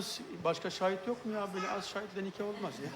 az başka şahit yok mu ya? Böyle az şahitle nikah olmaz ya.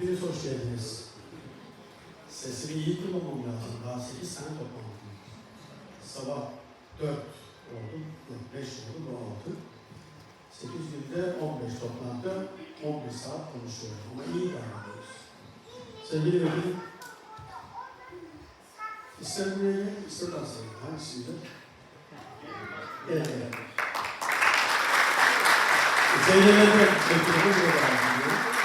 Hepiniz hoş geldiniz. Sesimi iyi kullanmam lazım. Daha 8 sene toplantım. Sabah 4 oldu, 5 oldu, 16. 8 günde 15 toplantı, 11 saat konuşuyoruz. Ama iyi davranıyoruz. Sevgili Vekilim, ister buraya gel, ister Asya'ya. Hangisinde? Evet. Zeynep'e de bekliyoruz.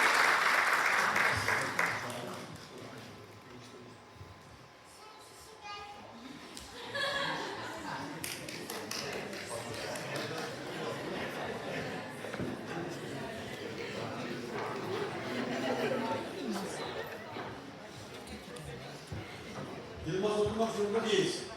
segundo disse,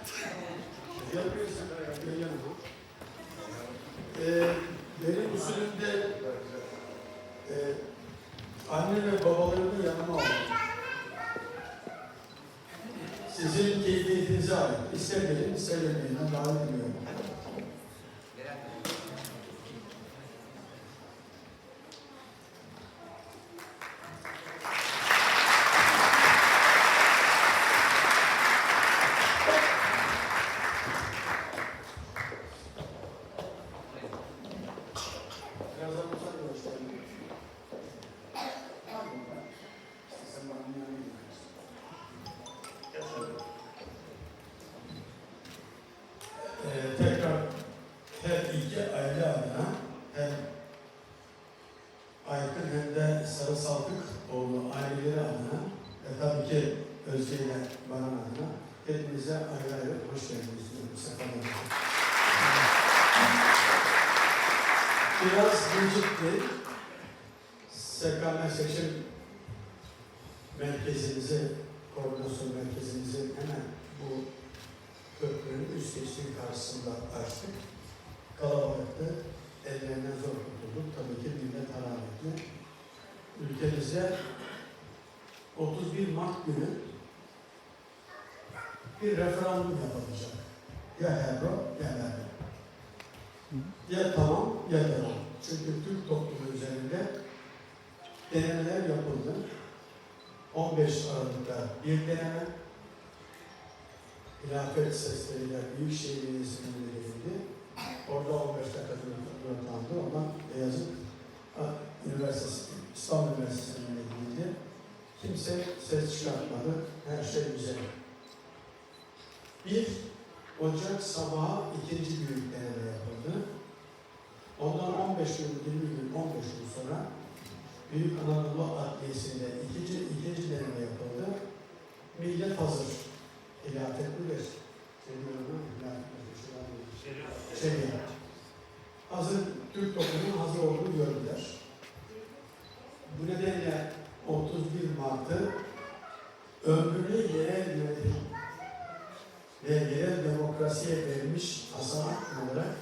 biraz gecikti. SKM seçim merkezimizi, koordinasyon merkezimizin hemen bu köprünün üst geçtiği karşısında açtık. Kalabalıktı. Ellerinden zor kurtulduk. Tabii ki millet hararetli. Ülkemizde 31 Mart günü bir referandum yapılacak. Ya Hebro ya Hebro. Ya tamam ya devam. Çünkü Türk toplumu üzerinde denemeler yapıldı. 15 Aralık'ta bir deneme, hilafet sesleriyle Büyükşehir Belediyesi'nin verildi. Orada 15 dakika durduruldu. Ondan Beyazıt Üniversitesi, İstanbul Üniversitesi'ne gidildi. Kimse ses çıkartmadı. Her şey güzel. Bir Ocak sabahı ikinci büyük deneme yapıldı. Ondan 15 gün, 20 gün, 15 gün sonra Büyük Anadolu Adliyesi'nde ikinci, ikinci deneme yapıldı. Millet hazır. Hilafet. Şey diyorum ama hilafet bilir. Şuradan bir Şey Hazır, Türk toplumunun hazır olduğunu gördüler. Bu nedenle 31 Mart'ı ömrünü yerel yönetim ve yerel demokrasiye verilmiş hasanat olarak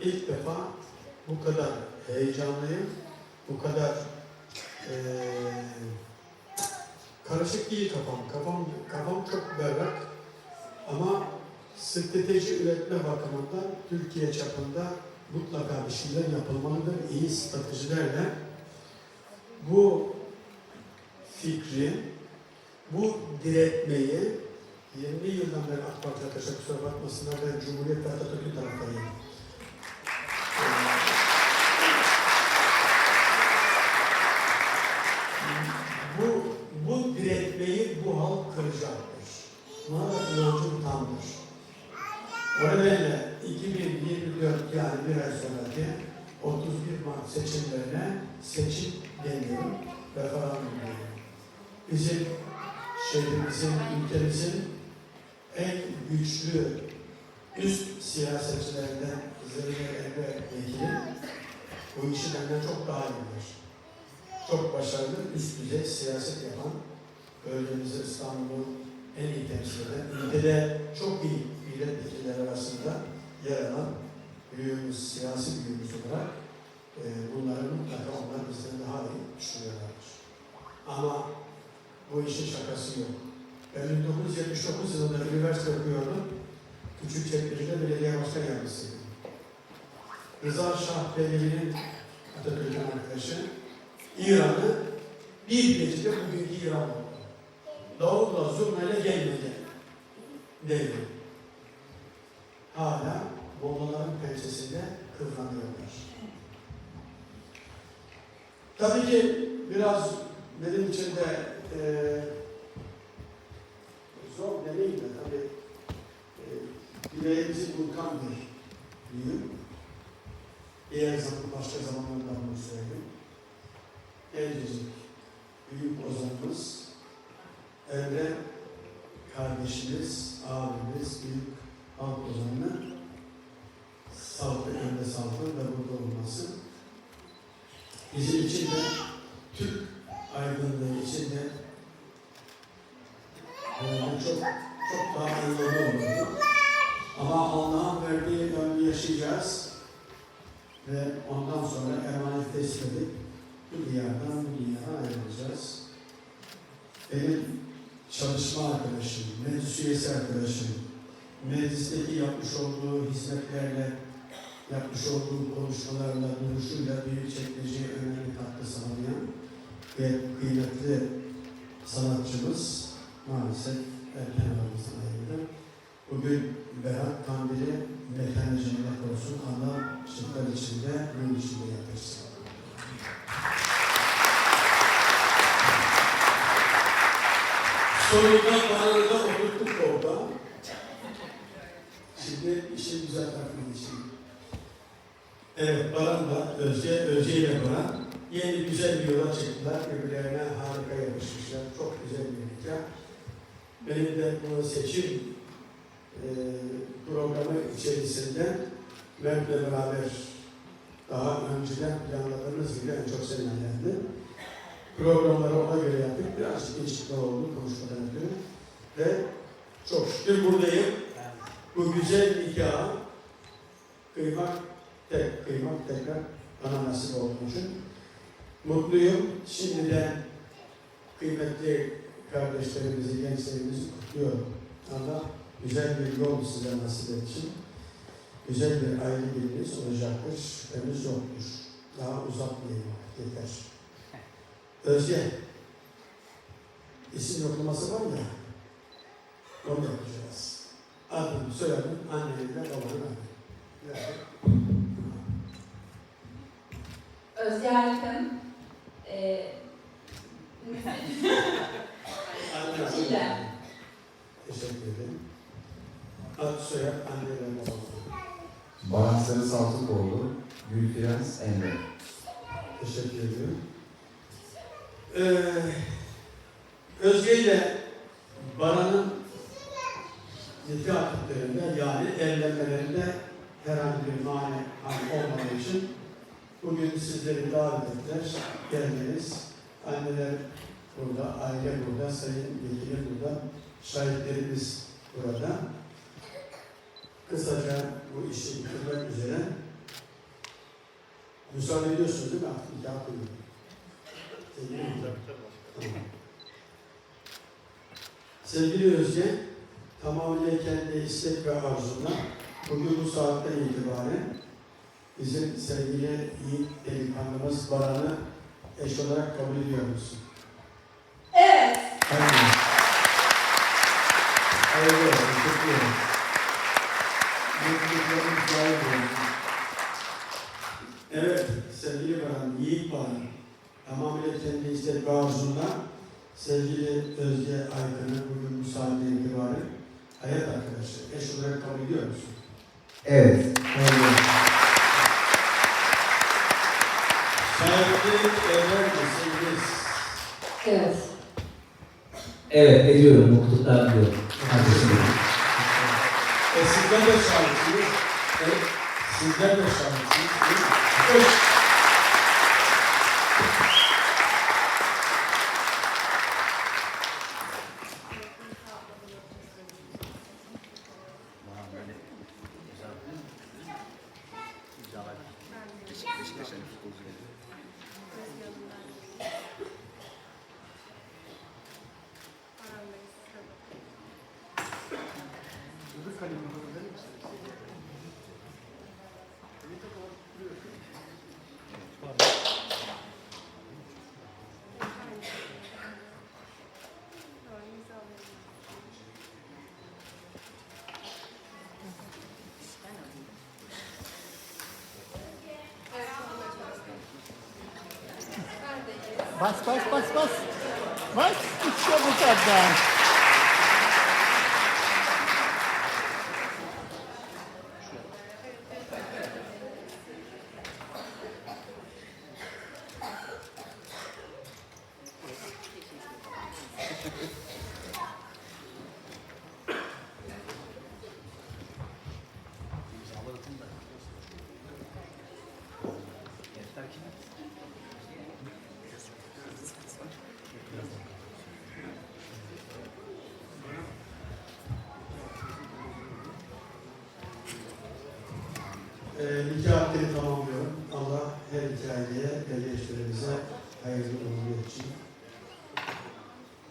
ilk defa bu kadar heyecanlıyım, bu kadar eee karışık değil kafam. Kafam kafam çok berrak ama strateji üretme bakımından Türkiye çapında mutlaka bir şeyler yapılmalıdır. İyi stratejilerle bu fikri, bu diretmeyi 20 yıldan beri AK Parti arkadaşlar kusura bakmasınlar ben Cumhuriyet ve Atatürk'ün taraftayım. Buna da inancım tamdır. O nedenle 2024 yani bir ay sonraki 31 Mart seçimlerine seçim demiyorum, referandum diyorum. Bizim şehrimizin, ülkemizin en güçlü üst siyasetçilerinden Zeliha Emre Vekili bu işi benden çok daha iyi bilir. Çok başarılı, üst düzey siyaset yapan, bölgemizi İstanbul'un en iyi temsil eden, ülkede çok iyi milletvekilleri arasında yer alan büyüğümüz, siyasi büyüğümüz olarak e, bunları mutlaka onlar bizden daha iyi düşünüyorlardır. Ama bu işin şakası yok. Ben 1979 yılında üniversite okuyordum. Küçükçekmece'de belediye başkan yardımcısıydım. Rıza Şah Belediye'nin Atatürk'ün arkadaşı İran'ı bir gecede bugünkü İran. Davulla zurnayla gelmedi. Devri. Hala Mollaların pençesinde kıvranıyorlar. Tabii ki biraz benim için de eee zor demeyeyim de tabii e, yüreğimizi burkan bir büyü. Diğer zaman, başka zamanlarda bunu söyleyeyim. Gencecik, büyük ozanımız, kardeşimiz, abimiz, büyük halk ozanı sağlıklı, Emre sağlıklı ve burada olması bizim için de Türk aydınlığı için de ee, çok çok daha hayırlı olurdu. Ama Allah'ın verdiği ömrü yaşayacağız ve ondan sonra emanet edip bu diyardan bu dünyadan ayrılacağız. Benim çalışma arkadaşım, meclis üyesi arkadaşım, meclisteki yapmış olduğu hizmetlerle, yapmış olduğu konuşmalarla, duruşuyla büyük çekmeceye önemli katkı sağlayan ve kıymetli sanatçımız maalesef erken aramızdan ayrıldı. Bugün Berat Kandili mekanı cennet olsun. Allah şıklar içinde, nur içinde yatırsın. Sonunda bana da oturttuk orada. Şimdi işin güzel tarafına geçeyim. Evet, Baran da Özce, Özce ile Baran yeni güzel bir yola çıktılar. Birbirlerine harika yapışmışlar. Çok güzel bir nikah. Benim de bu seçim e, programı içerisinde Mert'le beraber daha önceden planladığımız gibi en çok senin yendi. Programları ona göre yaptık. Birazcık değişiklikler oldu konuşmadan ötürü. Ve çok şükür buradayım. Bu güzel nikahı kıymak, tek kıymak tekrar bana nasip olduğu için mutluyum. Şimdiden kıymetli kardeşlerimizi, gençlerimizi kutluyorum. Allah güzel bir yol size nasip etsin. Güzel bir aile birliğiniz olacaktır. Şüphemiz yoktur. Daha uzatmayayım. Yeter. Özge. İsim yoklaması var ya. Onu yapacağız. Adın, soyadın, annenle babanın adı. Yani, Özge Erkan, e, anne, Çiğdem. Teşekkür ederim. Ad, soyad, anneyle babanın. Baran Sarı Saltıkoğlu, Gülfirens Emre. Teşekkür ediyorum. Ee, Özge ile Baran'ın akitlerinde yani evlenmelerinde herhangi bir mani olmadığı için bugün sizleri davet ettiler. Geldiniz. Anneler burada, aile burada, sayın vekilim burada, şahitlerimiz burada. Kısaca bu işi bitirmek üzere Müsaade ediyorsunuz değil mi? Nikah kıyıyorum. Sevgili Özge, tamamıyla kendi istek ve arzuna bugün bu saatten itibaren bizim sevgili Yiğit delikanlımız Baran'ı eş olarak kabul ediyor musun? Evet. Hayır. Hayırlı olsun. Teşekkür ederim. Mutluluklarınız daim olsun. Evet, sevgili Baran, Yiğit Baran, tamamıyla kendi istek ve arzunla sevgili Özge Aykan'ı bugün bu itibaren hayat arkadaşı, eş olarak kabul ediyor musun? Evet. Olsun. Şahitlik evler misiniz? Evet. Evet ediyorum, mutluluklar diliyorum. Kardeşim. E de şahitsiniz. E, sizler de şahitsiniz. değil mi? Evet. Bas bas bas bas. Bas işte bu kadar. Akdini tamamlıyorum. Allah her iki aileye ve gençlerimize hayırlı uğurlu için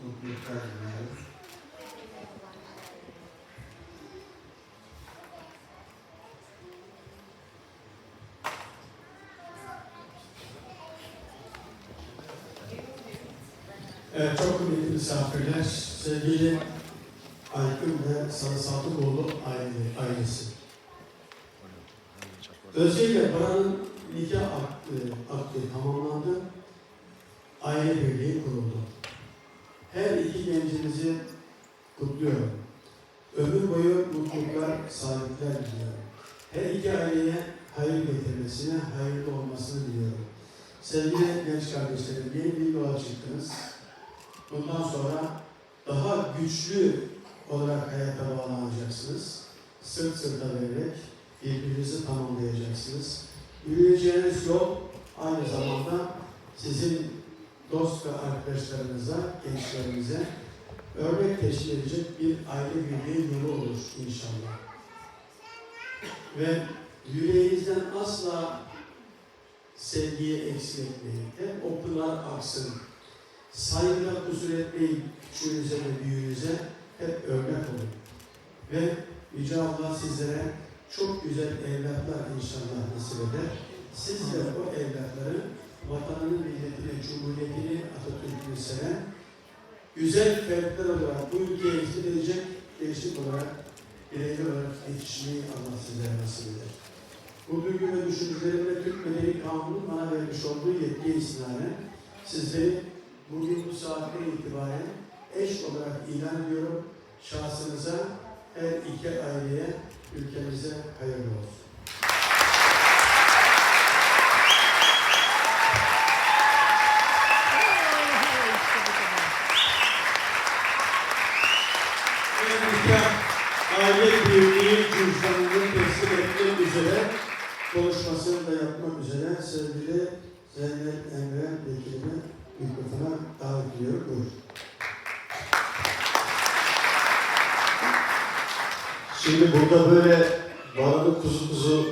mutluluklar diliyorum. Evet, çok kıymetli misafirler, sevgili Aykın ve Sarı Saltıkoğlu aile, ailesi. Özge ile Baran'ın nikah akdi, akdi tamamlandı. Aile birliği kuruldu. Her iki gencimizi kutluyorum. Ömür boyu mutluluklar, saadetler diliyorum. Her iki aileye hayır getirmesini, hayırlı olmasını diliyorum. Sevgili genç kardeşlerim, yeni bir yola çıktınız. Bundan sonra daha güçlü olarak hayata bağlanacaksınız. Sırt sırta vererek birbirinizi tamamlayacaksınız. Yürüyeceğiniz yol aynı zamanda sizin dost ve arkadaşlarınıza, gençlerinize örnek teşkil edecek bir aile birliği yolu olur inşallah. Ve yüreğinizden asla sevgiyi eksik etmeyin. Hep o pınar aksın. Saygıda kusur etmeyin küçüğünüze ve büyüğünüze. Hep örnek olun. Ve Yüce Allah sizlere çok güzel evlatlar inşallah nasip eder. Siz de o evlatları vatanını, milletini, cumhuriyetini, Atatürk'ünü seven, güzel fertler olarak bu ülkeye hizmet edecek gençlik olarak, bireyler olarak yetişmeyi Allah sizlere nasip eder. Bu duygu ve düşüncelerimle Türk Medeni Kanunu bana vermiş olduğu yetkiye istinaden sizleri bugün bu saatten itibaren eş olarak ilan ediyorum. Şahsınıza, her iki aileye, ülkemize hayırlı olsun. Ve nikah aile birliği cüzdanını teslim etmek üzere konuşmasını da yapmak üzere sevgili Zeynep Emre Vekilimi mikrofona davet ediyorum. Buyurun. Şimdi burada böyle baranın kuzu kuzu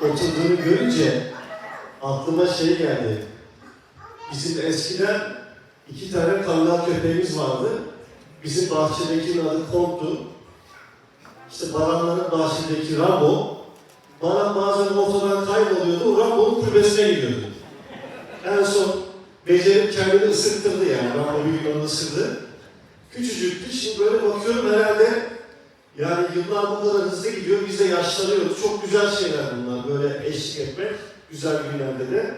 oturduğunu görünce aklıma şey geldi. Bizim eskiden iki tane kangal köpeğimiz vardı. Bizim bahçedekinin adı Kont'tu. İşte Baranların bahçedeki Rambo. Baran bazen ortadan kayboluyordu, Rambo'nun kulübesine gidiyordu. En son becerip kendini ısırttırdı yani. Rambo bir gün onu ısırdı. Küçücüktü, şimdi böyle bakıyorum herhalde yani yıllar bu kadar hızlı gidiyor, biz de yaşlanıyoruz. Çok güzel şeyler bunlar, böyle eşlik etmek, güzel günlerde de.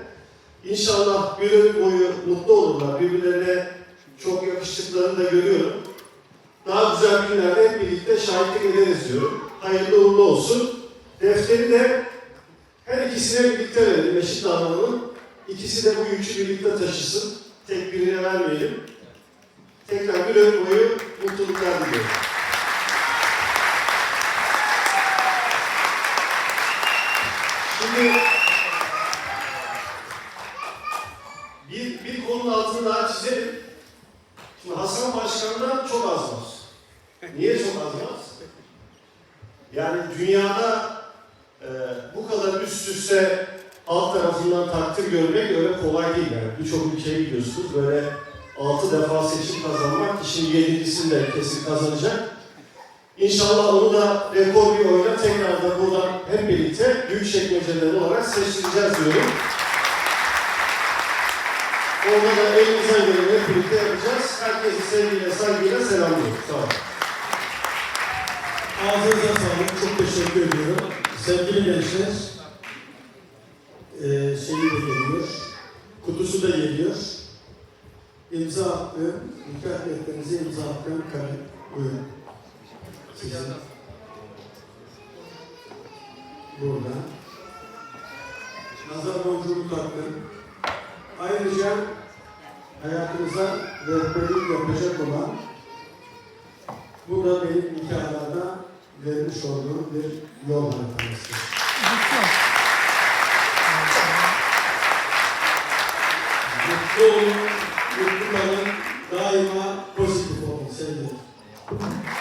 İnşallah bir ömür boyu mutlu olurlar, birbirlerine çok yakıştıklarını da görüyorum. Daha güzel günlerde hep birlikte şahitlik ederiz diyorum. Hayırlı uğurlu olsun. Defteri de her ikisine birlikte verelim, eşit davranalım. İkisi de bu yükü birlikte taşısın. Tek birine vermeyelim. Tekrar bir ömür boyu mutluluklar diliyorum. Şimdi bir, bir konunun altını daha çizelim. Şimdi Hasan Başkan'dan çok az var. Niye çok az var? Yani dünyada e, bu kadar üst üste alt tarafından takdir görmek öyle kolay değil yani. Birçok ülkeye gidiyorsunuz böyle altı defa seçim kazanmak, kişinin yedincisini de kesin kazanacak. İnşallah onu da rekor bir oyuna tekrar da buradan hep birlikte büyük çekmeceler olarak seçileceğiz diyorum. Orada da elimizden geleni hep birlikte yapacağız. Herkesi sevgiyle, saygıyla selamlıyorum. Sağ olun. Ağzınıza sağlık. Çok teşekkür ediyorum. Sevgili gençler, eee şeyi de geliyor, kutusu da geliyor. İmza hakkı, nikah defterinize imza hakkı kalem. Buyurun. Sizin. Burada. Nazar boncuğunu taktım. Ayrıca hayatınıza rehberlik yapacak olan bu da benim nikahlarda vermiş olduğum bir yol haritamızdır. Mutlu olun, mutlu kalın, daima pozitif olun sevgilim.